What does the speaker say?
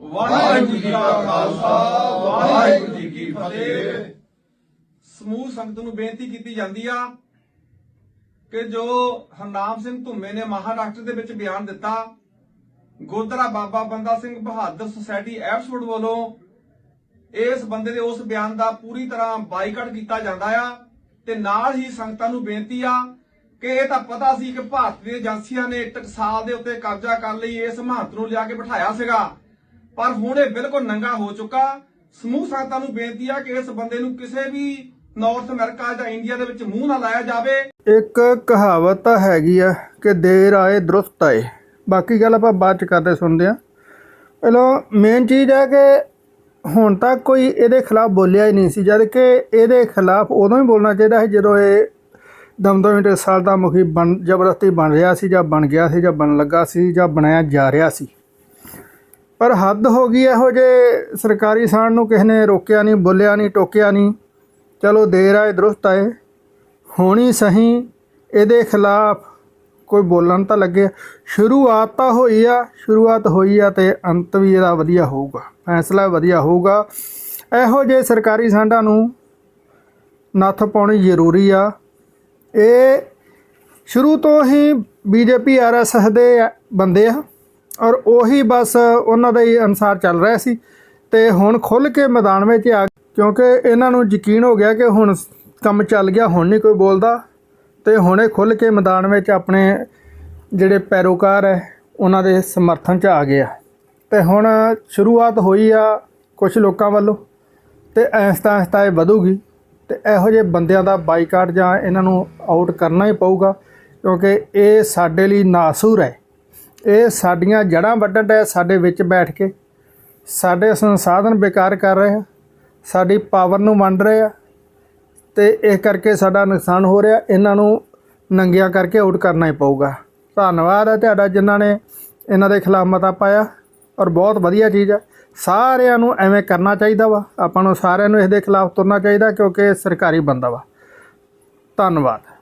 ਵਾਹਿਗੁਰੂ ਜੀ ਕਾ ਖਾਲਸਾ, ਵਾਹਿਗੁਰੂ ਜੀ ਕੀ ਫਤਿਹ। ਸਮੂਹ ਸੰਗਤ ਨੂੰ ਬੇਨਤੀ ਕੀਤੀ ਜਾਂਦੀ ਆ ਕਿ ਜੋ ਹਰਨਾਮ ਸਿੰਘ ਧੁੰਮੇ ਨੇ ਮਹਾਰਾਸ਼ਟਰ ਦੇ ਵਿੱਚ ਬਿਆਨ ਦਿੱਤਾ ਗੁਰਦੁਆਰਾ ਬਾਬਾ ਬੰਦਾ ਸਿੰਘ ਬਹਾਦਰ ਸੁਸਾਇਟੀ ਐਪਸਫੋਰਡ ਵੱਲੋਂ ਇਸ ਬੰਦੇ ਦੇ ਉਸ ਬਿਆਨ ਦਾ ਪੂਰੀ ਤਰ੍ਹਾਂ ਬਾਈਕਾਟ ਕੀਤਾ ਜਾਂਦਾ ਆ ਤੇ ਨਾਲ ਹੀ ਸੰਗਤਾਂ ਨੂੰ ਬੇਨਤੀ ਆ ਕਿ ਇਹ ਤਾਂ ਪਤਾ ਸੀ ਕਿ ਭਾਰਤੀ ਏਜੰਸੀਆਂ ਨੇ ਟਕਸਾਲ ਦੇ ਉੱਤੇ ਕਬਜ਼ਾ ਕਰਨ ਲਈ, ਇਸ ਮਹੰਤ ਨੂੰ ਲਿਆ ਕੇ ਬਿਠਾਇਆ ਸੀਗਾ। ਪਰ ਹੁਣ ਇਹ ਬਿਲਕੁਲ ਨੰਗਾ ਹੋ ਚੁੱਕਾ। ਸਮੂਹ ਸੰਗਤਾਂ ਨੂੰ ਬੇਨਤੀ ਆ ਕਿ ਇਸ ਬੰਦੇ ਨੂੰ ਕਿਸੇ ਵੀ ਨਾਰਥ ਅਮਰੀਕਾ ਜਾਂ ਇੰਡੀਆ ਦੇ ਵਿੱਚ ਮੂੰਹ ਨਾ ਲਾਇਆ ਜਾਵੇ। ਇੱਕ ਕਹਾਵਤ ਤਾਂ ਹੈਗੀ ਆ ਕਿ ਦੇਰ ਆਏ ਦਰੁਸਤ ਆਏ। ਬਾਕੀ ਗੱਲ ਆਪਾਂ ਬਾਅਦ ਚ ਕਰਦੇ ਸੁਣਦੇ ਆ। ਪਹਿਲਾਂ ਮੇਨ ਚੀਜ਼ ਹੈ ਕਿ ਹੁਣ ਤੱਕ ਕੋਈ ਇਹਦੇ ਖਿਲਾਫ ਬੋਲਿਆ ਹੀ ਨਹੀਂ ਸੀ, ਜਦ ਕਿ ਇਹਦੇ ਖਿਲਾਫ ਉਦੋਂ ਹੀ ਬੋਲਣਾ ਚਾਹੀਦਾ ਸੀ ਜਦੋਂ ਇਹ ਦਮਦਮੀ ਸਾਲ ਦਾ ਮੁਖੀ ਬਣ, ਜ਼ਬਰਦਸਤੀ ਬਣ ਰਿਹਾ ਸੀ ਜਾਂ ਬਣ ਗਿਆ ਸੀ ਜਾਂ ਬਣ ਲੱਗਾ ਸੀ ਜਾਂ ਬਣਾਇਆ ਜਾ ਰਿਹਾ ਸੀ। ਪਰ ਹੱਦ ਹੋ ਗਈ ਇਹੋ ਜੇ ਸਰਕਾਰੀ ਸਾਣ ਨੂੰ ਕਿਸੇ ਨੇ ਰੋਕਿਆ ਨਹੀਂ, ਬੋਲਿਆ ਨਹੀਂ, ਟੋਕਿਆ ਨਹੀਂ। ਚਲੋ ਦੇਰ ਆਏ ਦਰੁਸਤ ਆਏ ਹੋਣੀ ਸਹੀ, ਇਹਦੇ ਖਿਲਾਫ ਕੋਈ ਬੋਲਣ ਤਾਂ ਲੱਗੇ। ਸ਼ੁਰੂਆਤ ਤਾਂ ਹੋਈ ਆ, ਸ਼ੁਰੂਆਤ ਹੋਈ ਆ ਤੇ ਅੰਤ ਵੀ ਇਹਦਾ ਵਧੀਆ ਹੋਊਗਾ, ਫੈਸਲਾ ਵਧੀਆ ਹੋਊਗਾ। ਇਹੋ ਜਿਹੇ ਸਰਕਾਰੀ ਸਾਂਢਾਂ ਨੂੰ ਨੱਥ ਪਾਉਣੀ ਜ਼ਰੂਰੀ ਆ। ਇਹ ਸ਼ੁਰੂ ਤੋਂ ਹੀ ਬੀਜੇਪੀ ਆਰਐਸਐਸ ਦੇ ਬੰਦੇ ਆ। ਔਰ ਉਹੀ ਬਸ ਉਹਨਾਂ ਦੇ ਹੀ ਅਨਸਾਰ ਚੱਲ ਰਿਹਾ ਸੀ। ਤੇ ਹੁਣ ਖੁੱਲ ਕੇ ਮੈਦਾਨ ਵਿੱਚ ਆ ਕਿਉਂਕਿ ਇਹਨਾਂ ਨੂੰ ਯਕੀਨ ਹੋ ਗਿਆ ਕਿ ਹੁਣ ਕੰਮ ਚੱਲ ਗਿਆ, ਹੁਣ ਨਹੀਂ ਕੋਈ ਬੋਲਦਾ। ਤੇ ਹੁਣੇ ਖੁੱਲ ਕੇ ਮੈਦਾਨ ਵਿੱਚ ਆਪਣੇ ਜਿਹੜੇ ਪੈਰੋਕਾਰ ਹੈ, ਉਹਨਾਂ ਦੇ ਸਮਰਥਨ 'ਚ ਆ ਗਏ ਆ। ਤੇ ਹੁਣ ਸ਼ੁਰੂਆਤ ਹੋਈ ਆ ਕੁਝ ਲੋਕਾਂ ਵੱਲੋਂ। ਤੇ ਐਸਤਾ ਐਸਤਾ ਇਹ ਵਧੂਗੀ। ਤੇ ਇਹੋ ਜਿਹੇ ਬੰਦਿਆਂ ਦਾ ਬਾਈਕਾਟ ਜਾਂ ਇਹਨਾਂ ਨੂੰ ਆਊਟ ਕਰਨਾ ਹੀ ਪਊਗਾ। ਕਿਉਂਕਿ ਇਹ ਸਾਡੇ ਲਈ ਨਾਸੂਰ ਹੈ। ਇਹ ਸਾਡੀਆਂ ਜੜ੍ਹਾਂ ਵੱਢਣ ਡਿਆ ਸਾਡੇ ਵਿੱਚ ਬੈਠ ਕੇ। ਸਾਡੇ ਸੰਸਾਧਨ ਬੇਕਾਰ ਕਰ ਰਹੇ ਆ। ਸਾਡੀ ਪਾਵਰ ਨੂੰ ਵੰਡ ਰਹੇ ਆ। ਤੇ ਇਸ ਕਰਕੇ ਸਾਡਾ ਨੁਕਸਾਨ ਹੋ ਰਿਹਾ। ਇਹਨਾਂ ਨੂੰ ਨੰਗਿਆ ਕਰਕੇ ਆਊਟ ਕਰਨਾ ਹੀ ਪਊਗਾ। ਧੰਨਵਾਦ ਹੈ ਤੁਹਾਡਾ ਜਿਨ੍ਹਾਂ ਨੇ ਇਹਨਾਂ ਦੇ ਖਿਲਾਫ ਮਤਾ ਪਾਇਆ। ਔਰ ਬਹੁਤ ਵਧੀਆ ਚੀਜ਼ ਹੈ ਸਾਰਿਆਂ ਨੂੰ ਐਵੇਂ ਕਰਨਾ ਚਾਹੀਦਾ ਵਾ। ਆਪਾਂ ਨੂੰ ਸਾਰਿਆਂ ਨੂੰ ਇਸ ਦੇ ਖਿਲਾਫ ਤੁਰਨਾ ਚਾਹੀਦਾ ਕਿਉਂਕਿ ਇਹ ਸਰਕਾਰੀ ਬੰਦਾ ਵਾ। ਧੰਨਵਾਦ।